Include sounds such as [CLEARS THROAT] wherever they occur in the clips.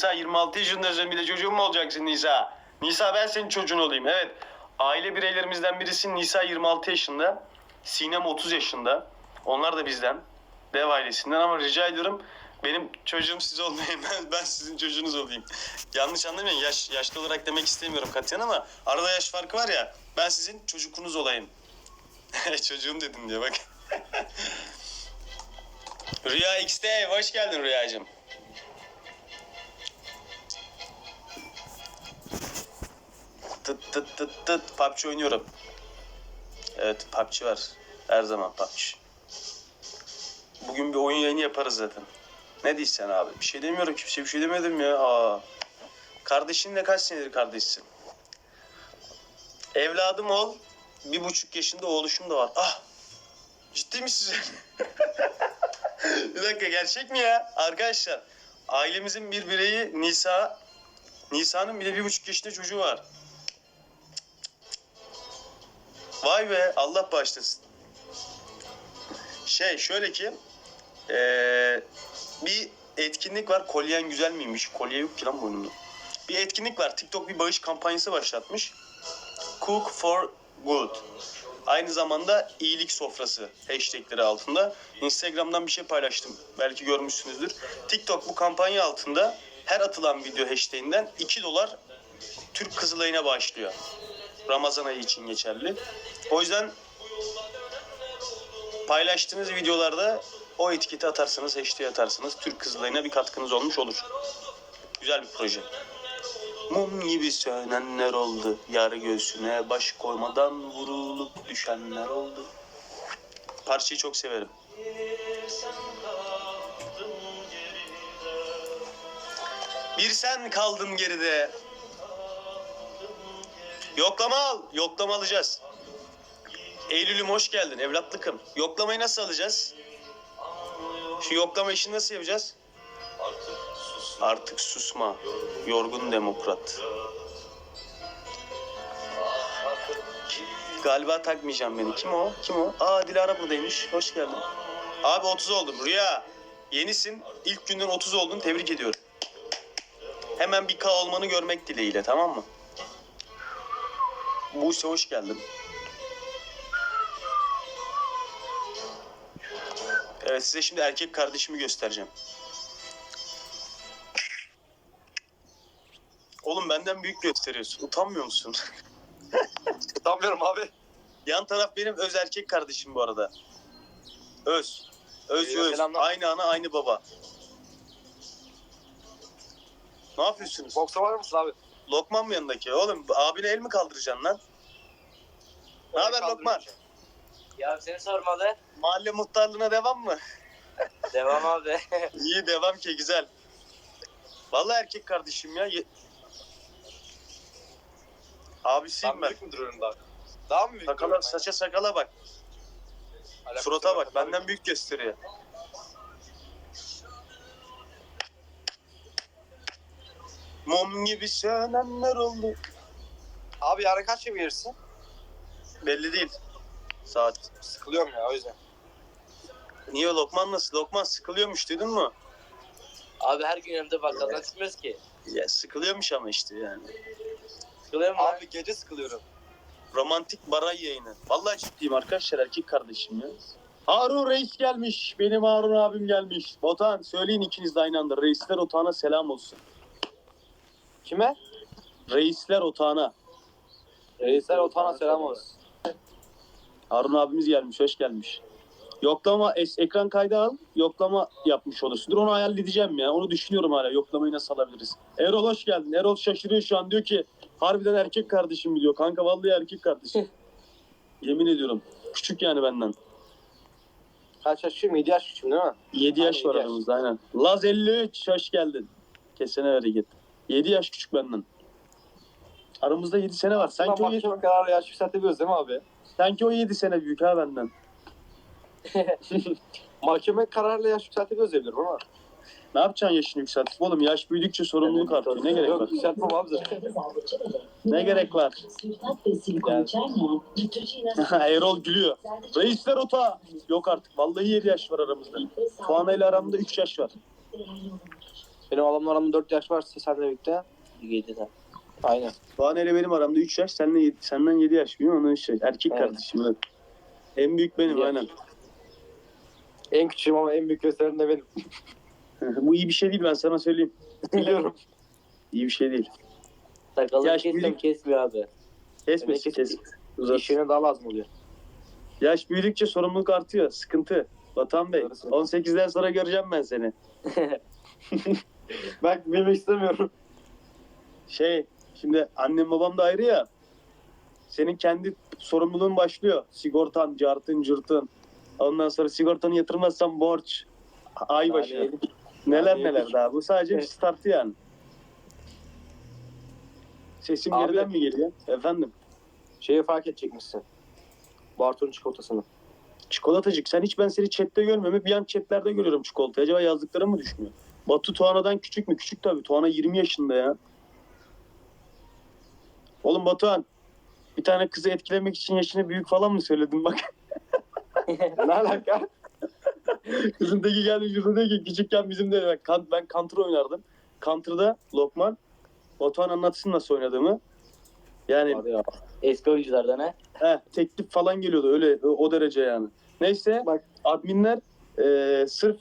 Nisa 26 yaşındasın bir de çocuğun mu olacaksın Nisa? Nisa ben senin çocuğun olayım. Evet. Aile bireylerimizden birisi Nisa 26 yaşında. Sinem 30 yaşında. Onlar da bizden. Dev ailesinden ama rica ediyorum benim çocuğum siz olmayın. [LAUGHS] Ben, ben sizin çocuğunuz olayım. Yanlış anlamayın. Yaş, yaşlı olarak demek istemiyorum katiyen ama arada yaş farkı var ya. Ben sizin çocukunuz olayım. [LAUGHS] Çocuğum dedim diye bak. [LAUGHS] Rüya X'te hoş geldin Rüyacığım. Tıt tıt tıt tıt PUBG oynuyorum. Evet PUBG var. Her zaman PUBG. Bugün bir oyun yayını yaparız zaten. Ne diyeceksin abi? Bir şey demiyorum kimse bir şey demedim ya. Aa. Kardeşinle kaç senedir kardeşsin? Evladım ol. Bir buçuk yaşında oğluşum da var. Ah! Ciddi misin [LAUGHS] bir dakika gerçek mi ya? Arkadaşlar ailemizin bir bireyi Nisa. Nisa'nın bir de bir buçuk yaşında çocuğu var. Vay be Allah bağışlasın. Şey şöyle ki eee, bir etkinlik var. Kolyen güzel miymiş? Kolye yok ki lan boynumda. Bir etkinlik var. TikTok bir bağış kampanyası başlatmış. Cook for Good. Aynı zamanda iyilik sofrası hashtagleri altında. Instagram'dan bir şey paylaştım. Belki görmüşsünüzdür. TikTok bu kampanya altında her atılan video hashtaginden 2 dolar Türk Kızılay'ına bağışlıyor. Ramazan ayı için geçerli. O yüzden paylaştığınız videolarda o etiketi atarsınız, hashtag atarsınız. Türk Kızılay'ına bir katkınız olmuş olur. Güzel bir proje. Mum gibi sönenler oldu. Yar göğsüne baş koymadan vurulup düşenler oldu. Parçayı çok severim. Bir sen kaldın geride. Yoklama al. Yoklama alacağız. Eylül'üm hoş geldin evlatlıkım. Yoklamayı nasıl alacağız? Şu yoklama işini nasıl yapacağız? Artık susma. Yorgun demokrat. Galiba takmayacağım beni. Kim o? Kim o? Aa Dilara buradaymış. Hoş geldin. Abi 30 oldum. Rüya. Yenisin. İlk günden 30 oldun. Tebrik ediyorum. Hemen bir K olmanı görmek dileğiyle tamam mı? Buse hoş geldin. Evet size şimdi erkek kardeşimi göstereceğim. Oğlum benden büyük gösteriyorsun. Utanmıyor musun? [LAUGHS] Utanmıyorum abi. Yan taraf benim öz erkek kardeşim bu arada. Öz. Öz İyi, öz. selamlar. Aynı ana aynı baba. Ne yapıyorsunuz? Boksa var mısın abi? Lokman mı yanındaki? Oğlum abine el mi kaldıracaksın lan? Ne haber Lokman? Ya seni sormalı. Mahalle muhtarlığına devam mı? [LAUGHS] Devam abi. [LAUGHS] İyi devam ki güzel. Vallahi erkek kardeşim ya. Ye- Abisiyim Daha ben. büyük mü duruyorum daha? Mı büyük Sakala, saça sakala bak. Surata bak. Benden büyük gösteriyor. Mum gibi sönenler oldu. Abi yarın kaç gibi gelirsin? Belli değil. Saat. Sıkılıyorum ya o yüzden. Niye Lokman nasıl? Lokman sıkılıyormuş duydun mu? Abi her gün yanımda bakkaldan çıkmıyoruz ki. Ya sıkılıyormuş ama işte yani. Sıkılıyor mu? Abi. Abi gece sıkılıyorum. Romantik baray yayını. Vallahi ciddiyim arkadaşlar erkek kardeşim ya. Harun Reis gelmiş. Benim Harun abim gelmiş. Botan söyleyin ikiniz de aynı anda. Reisler otağına selam olsun. Kime? Reisler otağına. Reisler otağına selam olsun. Harun abimiz gelmiş. Hoş gelmiş. Yoklama es ekran kaydı al. Yoklama yapmış olursun. Dur onu halledeceğim ya. Onu düşünüyorum hala. Yoklamayı nasıl alabiliriz? Erol hoş geldin. Erol şaşırıyor şu an. Diyor ki harbiden erkek kardeşim mi diyor. Kanka vallahi erkek kardeşim. [LAUGHS] Yemin ediyorum. Küçük yani benden. Kaç yaş küçüğüm? 7 yaş küçüğüm değil mi? 7 yaş var aramızda aynen. Laz 53 hoş geldin. Kesene hareket. 7 yaş küçük benden. Aramızda 7 sene var. Sanki o, 7, mahkeme kararı yaş yükseltebiliyoruz değil mi abi? sanki o 7 sene büyük ha benden. [LAUGHS] Mahkeme kararıyla yaş yükseltebiliyoruz diyebilirim ama. Ne yapacaksın yaşını yükseltip oğlum? Yaş büyüdükçe sorumluluk artıyor. Ne gerek var? Yükseltmem abi zaten. Ne gerek var? [LAUGHS] Erol gülüyor. Reisler ota. Yok artık. Vallahi 7 yaş var aramızda. Tuana ile aramda 3 yaş var. Benim ablamla aramda 4 yaş varsa seninle birlikte. 7'de. Aynen. Doğan ile benim aramda 3 yaş, seninle yedi- senden 7 yaş büyüğüm, ondan 3 yaş. Erkek Evet. kardeşim evet. En büyük benim Evet. aynen. En küçüğüm ama en büyük gösteren de benim. [LAUGHS] Bu iyi bir şey değil ben sana söyleyeyim. Biliyorum. [LAUGHS] İyi bir şey değil. Sakalı Ya kessem büyük- kesmiyor abi. Kesmesin kes. Uzat. İşine daha lazım oluyor. Yaş büyüdükçe sorumluluk artıyor. Sıkıntı. Vatan Bey. Doğru söylüyorsun. 18'den sonra göreceğim ben seni. [LAUGHS] Ben bilmek istemiyorum. Şey şimdi annem babam da ayrı ya. Senin kendi sorumluluğun başlıyor. Sigortan, cartın, cırtın. Ondan sonra sigortanı yatırmazsan borç. Ay başı. Neler neler daha. Bu sadece bir startı yani. Sesim Abi- geriden mi geliyor? Efendim. Şeyi fark edecekmişsin. Bartol'un çikolatasını. Çikolatacık. Sen hiç ben seni chatte görmüyorum. Bir an chatlerde görüyorum çikolatayı. Acaba yazdıklarım mı düşmüyor? Batu Tuana'dan küçük mü? Küçük tabii. Tuana 20 yaşında ya. Oğlum Batuhan bir tane kızı etkilemek için yaşını büyük falan mı söyledin bak. [LAUGHS] ne alaka? Kızın teki geldi şurada ki küçükken bizim de kan- ben Counter oynardım. Counter'da Lokman Batuhan anlatsın nasıl oynadığımı. Yani Hadi ya. Eski oyunculardan ha. He, teklif falan geliyordu öyle o, o derece yani. Neyse Bak. adminler e, sırf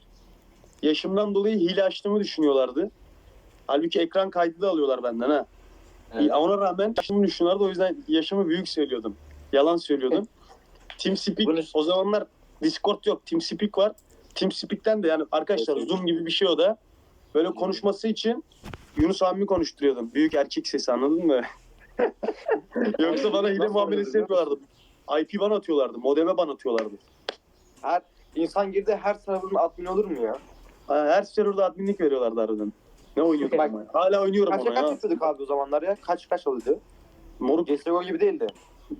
yaşımdan dolayı hile açtığımı düşünüyorlardı. Halbuki ekran kaydı da alıyorlar benden ha. Evet. Ona rağmen yaşımı düşünüyorlardı o yüzden yaşımı büyük söylüyordum. Yalan söylüyordum. TeamSpeak Bunu- o zamanlar Discord yok TeamSpeak var. TeamSpeak'ten de yani arkadaşlar Evet. Zoom gibi bir şey o da. Böyle konuşması için Yunus abimi konuşturuyordum. Büyük erkek sesi anladın mı? [LAUGHS] Yoksa bana hile muamelesi yapıyorlardı. IP ban atıyorlardı. Modeme ban atıyorlardı. Her insan girdi her serverın admin olur mu ya? Ha, Her serverda adminlik veriyorlardı harbiden. Ne oynuyordum Bak- ama. Hala oynuyorum Kaça onu kaç ya. yapıyorduk abi o zamanlar ya? Kaç kaç alıyordu? Moruk CSGO gibi değildi.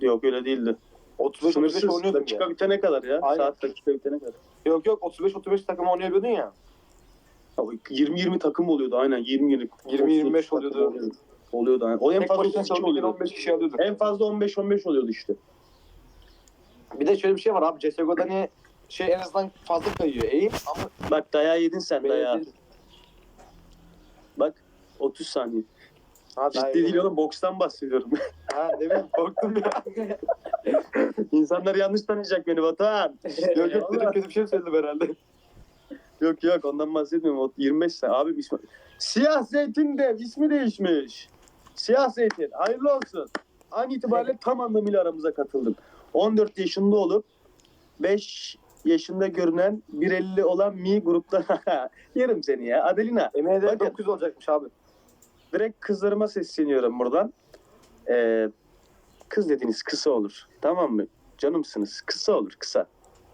yok öyle değildi. 35 35 Sınırsız. oynuyordum Dakika ya. bitene kadar ya. Aynen. Saat dakika bitene kadar. Yok yok 35 35 takım oynayabiliyordun ya. 20-20 takım oluyordu aynen 20-20. 20-25 takım oluyordu. Oluyordu aynen. O en Tek fazla başına 32 çalışırken oluyordu. 15 kişi alıyordu. En fazla 15-15 oluyordu işte. Bir de şöyle bir şey var abi CSGO'da hani şey en azından fazla kayıyor eğim ama Bak dayağı yedin sen dayağı. değil. Bak 30 saniye. Ha, Ciddi değil oğlum bokstan bahsediyorum. Ha ne bileyim korktum ya. [LAUGHS] İnsanlar yanlış tanıyacak beni Batuhan. [LAUGHS] yok yok dedim kötü bir şey söyledim herhalde. [LAUGHS] Yok yok ondan bahsetmiyorum. O 25 sene. Abim ismi... Siyah Zeytin de ismi değişmiş. Siyah Zeytin. Hayırlı olsun. An itibariyle tam anlamıyla aramıza katıldın. 14 yaşında olup 5 yaşında görünen 1.50 olan Mi grupta [LAUGHS] yerim seni ya. Adelina. Bakın. 9 olacakmış abi. Direkt kızlarıma sesleniyorum buradan. Ee, kız dediğiniz kısa olur. Tamam mı? Canımsınız. Kısa olur kısa.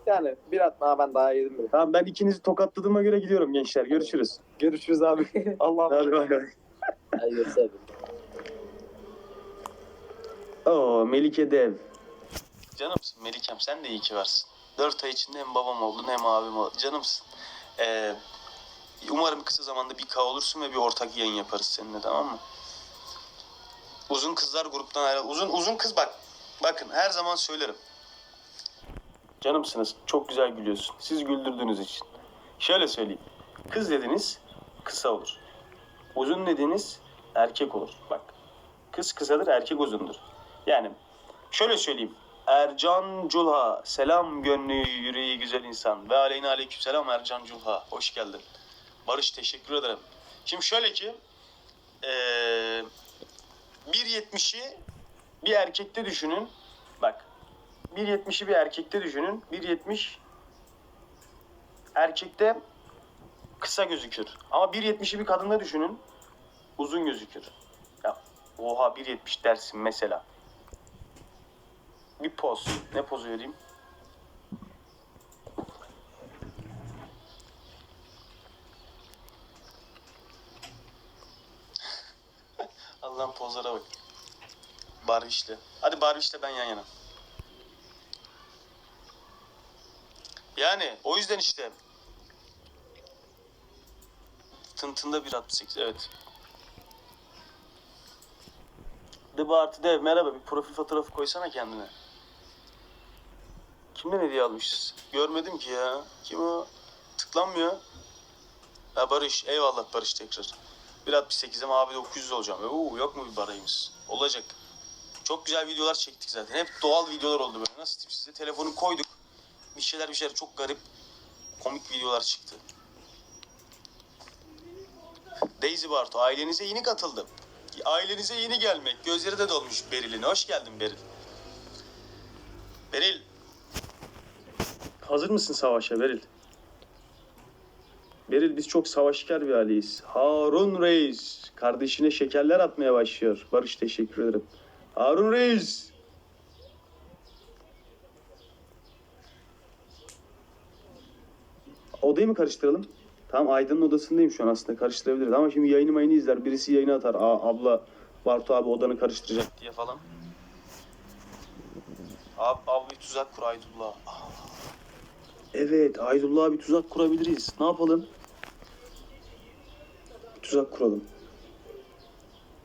Yani bir atma ben daha yedim bile. Tamam ben ikinizi tokatladığıma göre gidiyorum gençler. Görüşürüz. Görüşürüz abi. [LAUGHS] Allah'ım. Hadi bakalım. Hadi görüşürüz. Oo Melike Dev. Canımsın Melikem sen de iyi ki varsın. Dört ay içinde hem babam oldun hem abim oldun. Canımsın. Ee, umarım kısa zamanda bir K olursun ve bir ortak yayın yaparız seninle tamam mı? Uzun kızlar gruptan ayrıl. Uzun uzun kız bak. Bakın her zaman söylerim. Canımsınız. Çok güzel gülüyorsun. Siz güldürdüğünüz için. Şöyle söyleyeyim. Kız dediniz kısa olur. Uzun dediniz erkek olur. Bak. Kız kısadır, erkek uzundur. Yani şöyle söyleyeyim. Ercan Culha, selam gönlü yüreği güzel insan. Ve aleyna aleyküm selam Ercan Culha. Hoş geldin. Barış teşekkür ederim. Şimdi şöyle ki eee 1.70'i bir erkekte düşünün. Bak 1.70'i bir erkekte düşünün. 1.70 erkekte kısa gözükür. Ama 1.70'i bir kadında düşünün. Uzun gözükür. Ya oha 1.70 dersin mesela. Bir poz. Ne pozu vereyim? [LAUGHS] Allah'ın pozlara bak. Barbiş'le. Hadi Barbiş'le ben yan yana. Yani o yüzden işte Tıntında 1.68 evet. The Barty Dev merhaba bir profil fotoğrafı koysana kendine. Kimden hediye almışız? Görmedim ki ya. Kim o? Tıklanmıyor. Ha Barış eyvallah Barış tekrar. 1.68'im abi 900 olacağım. Oo, yok mu bir barayımız? Olacak. Çok güzel videolar çektik zaten. Hep doğal videolar oldu böyle. Nasıl diyeyim size? Telefonu koyduk. Bir şeyler bir şeyler çok garip komik videolar çıktı. Daisy Bartu ailenize yeni katıldım. Ailenize yeni gelmek. Gözleri de dolmuş Beril'in. Hoş geldin Beril. Beril. Hazır mısın savaşa Beril? Beril biz çok savaşkar bir aileyiz. Harun Reis kardeşine şekerler atmaya başlıyor. Barış teşekkür ederim. Harun Reis. Odayı mı karıştıralım? Tamam Aydın'ın odasındayım şu an aslında karıştırabiliriz ama şimdi yayını mayını izler birisi yayını atar. Aa abla Bartu abi odanı karıştıracak diye falan. Abi, abi tuzak kur Aydullah. Aa. Evet Aydullah bir tuzak kurabiliriz. Ne yapalım? Bir tuzak kuralım.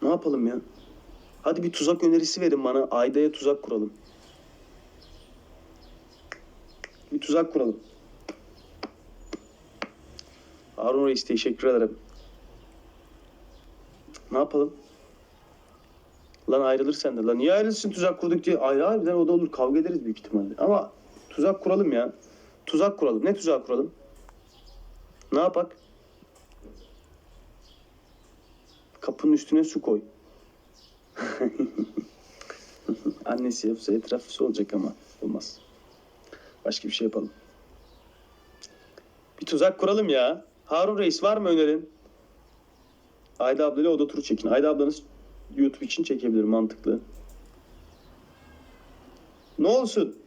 Ne yapalım ya? Hadi bir tuzak önerisi verin bana. Ayda'ya tuzak kuralım. Bir tuzak kuralım. Harun Reis teşekkür ederim. Ne yapalım? Lan ayrılır sen de. Lan niye ayrılsın tuzak kurduk diye. Ayrı harbiden o da olur. Kavga ederiz büyük ihtimalle. Ama tuzak kuralım ya. Tuzak kuralım. Ne tuzak kuralım? Ne yapak? Kapının üstüne su koy. [LAUGHS] Annesi yapsa etrafı su olacak ama olmaz. Başka bir şey yapalım. Bir tuzak kuralım ya. Harun Reis var mı önerin? Ayda ablayla oda turu çekin. Ayda ablanız YouTube için çekebilir mantıklı. Ne olsun?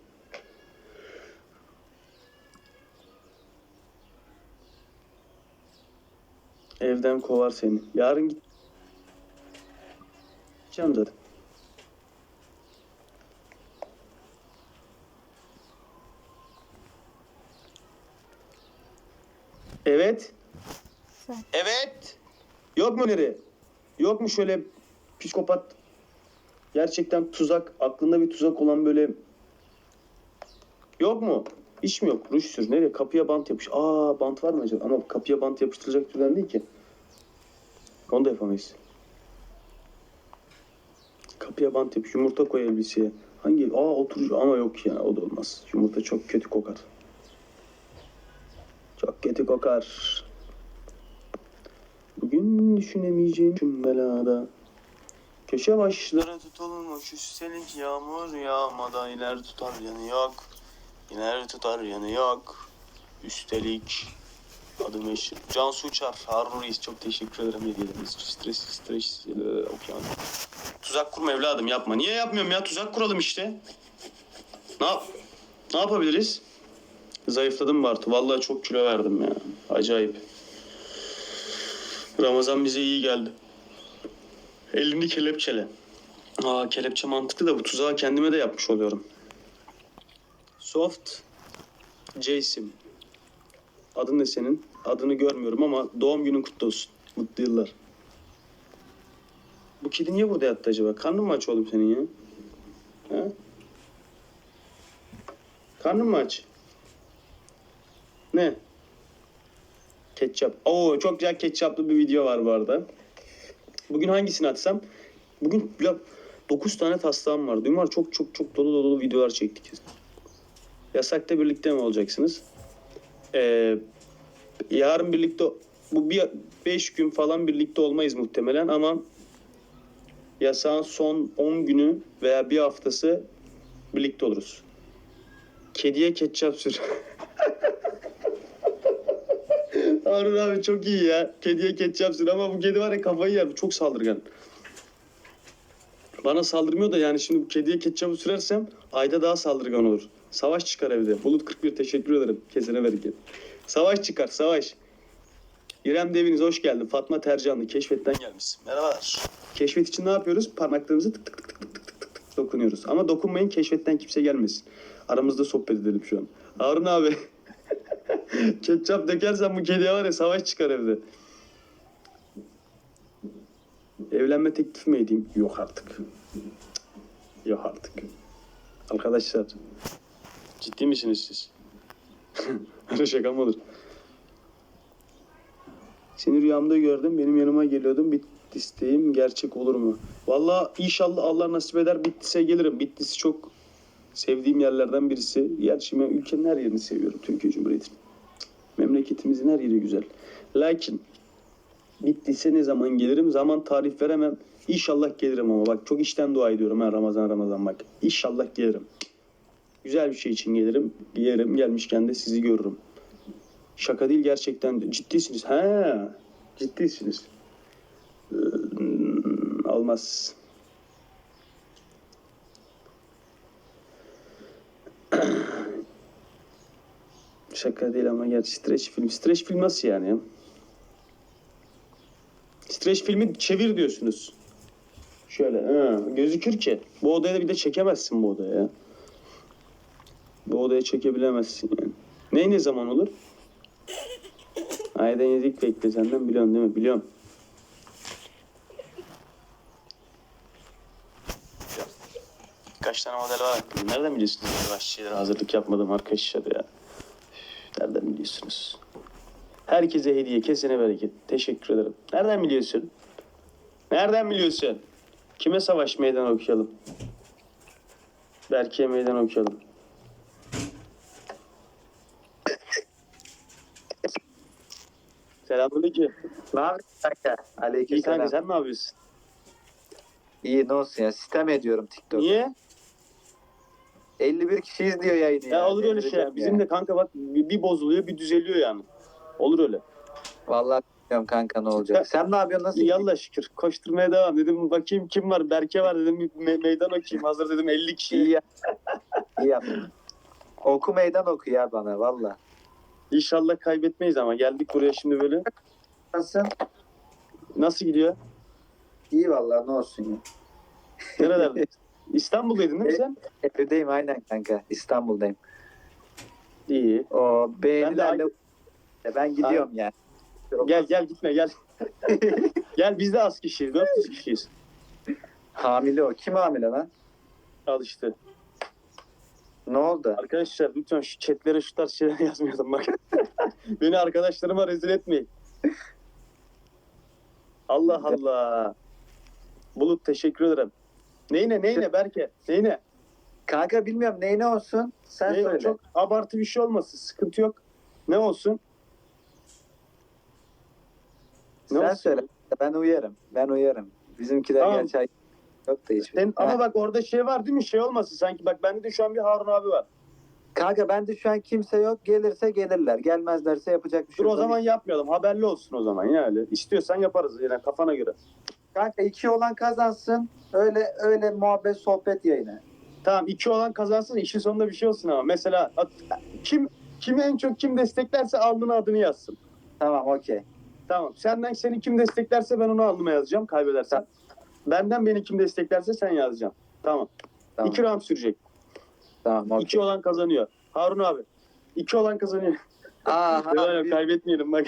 Evden kovar seni. Yarın git. Gideceğim zaten. Evet. Evet. Yok mu nereye? Yok mu şöyle psikopat gerçekten tuzak aklında bir tuzak olan böyle yok mu? Hiç mi yok? Ruj sür. Nereye? Kapıya bant yapış. Aa bant var mı acaba? Ama kapıya bant yapıştıracak türden değil ki. Onu da yapamayız. Kapıya bant yapış. Yumurta koy elbiseye. Hangi? Aa oturucu ama yok ya. O da olmaz. Yumurta çok kötü kokar. Çok kötü kokar. Bugün düşünemeyeceğim tüm belada. Köşe başları tutulmuş üstelik yağmur yağmadan iner tutar yanı yok. İner tutar yanı yok. Üstelik adı meşhur. Cansu Uçar, Harun Reis çok teşekkür ederim hediyeleriniz. Stres, stres, e, okyan. Tuzak kurma evladım yapma. Niye yapmıyorum ya? Tuzak kuralım işte. Ne yap? Ne yapabiliriz? Zayıfladım Bartu. Vallahi çok kilo verdim ya. Acayip. Ramazan bize iyi geldi. Elini kelepçele. Aa kelepçe mantıklı da bu tuzağı kendime de yapmış oluyorum. Soft Jason. Adın ne senin? Adını görmüyorum ama doğum günün kutlu olsun. Mutlu yıllar. Bu kedi niye burada yattı acaba? Karnın mı aç oğlum senin ya? Ha? Karnın mı aç? Ne? Ketçap. Oo çok güzel ketçaplı bir video var bu arada. Bugün hangisini atsam? Bugün ya 9 tane taslağım var. Dün var çok çok çok dolu dolu videolar çektik. Yasakta birlikte mi olacaksınız? Ee, yarın birlikte bu bir 5 gün falan birlikte olmayız muhtemelen ama yasağın son 10 günü veya bir haftası birlikte oluruz. Kediye ketçap sür. [LAUGHS] Harun abi çok iyi ya. Kediye ketçap sür ama bu kedi var ya kafayı yer. Çok saldırgan. Bana saldırmıyor da yani şimdi bu kediye ketçapı sürersem ayda daha saldırgan olur. Savaş çıkar evde. Bulut 41 teşekkür ederim. Kesene bereket. Savaş çıkar savaş. İrem Deviniz hoş geldin. Fatma Tercanlı keşfetten gelmişsin. Merhabalar. Keşfet için ne yapıyoruz? Parmaklarımızı tık tık tık tık tık tık tık tık dokunuyoruz. Ama dokunmayın keşfetten kimse gelmesin. Aramızda sohbet edelim şu an. Harun abi. [LAUGHS] Ketçap dökersen bu kediye var ya savaş çıkar evde. Evlenme teklifi mi edeyim? Yok artık. Yok artık. Arkadaşlar. Ciddi misiniz siz? [LAUGHS] Öyle şaka mı olur? Seni rüyamda gördüm. Benim yanıma geliyordun. Bitlis'teyim. Gerçek olur mu? Valla inşallah Allah nasip eder Bitlis'e gelirim. Bitlis çok sevdiğim yerlerden birisi. Gerçi ben ülkenin her yerini seviyorum. Türkiye Cumhuriyeti'nin. Memleketimizin her yeri güzel. Lakin Bitlis'e ne zaman gelirim? Zaman tarih veremem. İnşallah gelirim ama bak çok içten dua ediyorum ha Ramazan Ramazan bak. İnşallah gelirim. Güzel bir şey için gelirim. Yerim gelmişken de sizi görürüm. Şaka değil gerçekten ciddisiniz. He, ciddisiniz. Ee, olmaz. [CLEARS THROAT] Şaka değil ama gerçi streç film. Streç film nasıl yani? ya? Streç filmi çevir diyorsunuz. Şöyle ha, gözükür ki. Bu odaya da bir de çekemezsin bu odaya Bu odaya çekebilemezsin yani. Ne ne zaman olur? Aydan yedik bekle senden biliyorsun değil mi? Biliyorum. Kaç tane model var? Nereden biliyorsunuz? Şeylere hazırlık yapmadım arkadaşlar ya. Üf, Nereden biliyorsunuz? Herkese hediye, kesene bereket. Teşekkür ederim. Nereden biliyorsun? Nereden biliyorsun? Kime savaş meydan okuyalım? Berke'ye meydan okuyalım. Selamünaleyküm. Ne yapıyorsun kanka? İyi Aleykümselam. kanka sen ne yapıyorsun? İyi ne olsun ya. Sistem ediyorum TikTok. Niye? 51 kişi izliyor yayını ya. Ya olur öyle şey. Delireceğim Bizim ya. de kanka bak bir bir bozuluyor bir düzeliyor yani. Olur öyle. Vallahi bilmiyorum kanka ne olacak. Sen ne yapıyorsun? Nasıl? Yallah şükür. Koşturmaya devam. Dedim bakayım kim var? Berke var dedim. Bir me- meydan okuyayım. Hazır dedim 50 kişi. İyi yap. [LAUGHS] İyi yap. Oku meydan oku ya bana valla. İnşallah kaybetmeyiz ama geldik buraya şimdi böyle. Nasılsın? Nasıl gidiyor? İyi valla ne olsun ya. Nerelerde? [LAUGHS] İstanbul'daydın değil mi sen? Evdeyim aynen kanka. İstanbul'dayım. İyi. O beğenilerle Ben ben, gidiyorum yani. Gel gel gitme gel. [LAUGHS] gel biz de az kişiyiz. 400 kişiyiz. Hamile o. Kim hamile lan? Al işte. Ne oldu? Arkadaşlar lütfen şu chatlere şu tarz şeyler [LAUGHS] yazmayalım bak. [LAUGHS] Beni arkadaşlarıma rezil etmeyin. Allah Allah. Bulut teşekkür ederim. Neyine neyine Berke? Neyine? Kanka bilmiyorum ney ne olsun? Sen Neyine? söyle. Çok abartı bir şey olmasın. Sıkıntı yok. Ne olsun? Ne Sen olsun? söyle. Ben uyarım. Ben uyarım. Bizimkiler Tamam. gerçi yok da hiçbir. Sen, ama bak orada şey var değil mi? Şey olmasın sanki. Bak bende de şu an bir Harun abi var. Kanka bende şu an kimse yok. Gelirse gelirler. Gelmezlerse yapacak bir şey Dur o yok. zaman yapmayalım. Haberli olsun o zaman yani. İstiyorsan yaparız yine kafana göre. Kanka iki olan kazansın. Öyle öyle muhabbet sohbet yayını. Tamam iki olan kazansın işin sonunda bir şey olsun ama. Mesela at- kim kimi en çok kim desteklerse alnına adını yazsın. Tamam okey. Tamam. Senden seni kim desteklerse ben onu alnıma yazacağım kaybedersen. Benden beni kim desteklerse sen yazacaksın. Tamam. Tamam. İki round sürecek. Tamam okey. İki olan kazanıyor. Harun abi. İki olan kazanıyor. Aha, [LAUGHS] Yok, biz kaybetmeyelim bak.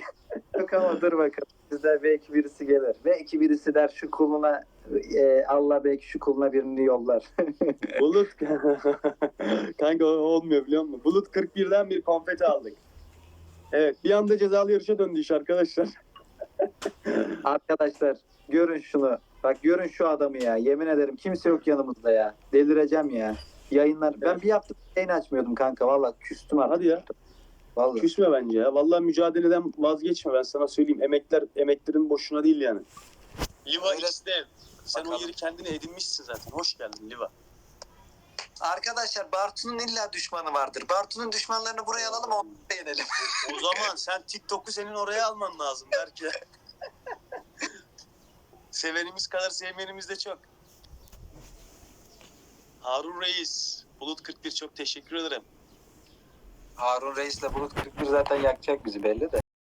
yok ama dur bakalım. Bizde belki birisi gelir. Belki birisi der şu kuluna e, Allah belki şu kuluna birini yollar. [LAUGHS] Bulut. [LAUGHS] Kanka olmuyor biliyor musun? Bulut 41'den bir konfeti aldık. Evet bir anda cezalı yarışa döndü iş arkadaşlar. Arkadaşlar görün şunu. Bak görün şu adamı ya. Yemin ederim kimse yok yanımızda ya. Delireceğim ya. Yayınlar. Ben bir hafta yayın açmıyordum kanka. Valla küstüm artık. Hadi ya. Vallahi. Küsme bence ya. Vallahi mücadeleden vazgeçme ben sana söyleyeyim. Emekler emeklerin boşuna değil yani. Liva İstev. Sen o yeri kendine edinmişsin zaten. Hoş geldin Liva. Arkadaşlar Bartu'nun illa düşmanı vardır. Bartu'nun düşmanlarını buraya alalım onu beğenelim. O zaman sen TikTok'u senin oraya alman lazım belki. [LAUGHS] Sevenimiz kadar sevmenimiz de çok. Harun Reis. Bulut 41 çok teşekkür ederim. Harun Reis'le Bulut 41 zaten yakacak bizi belli de.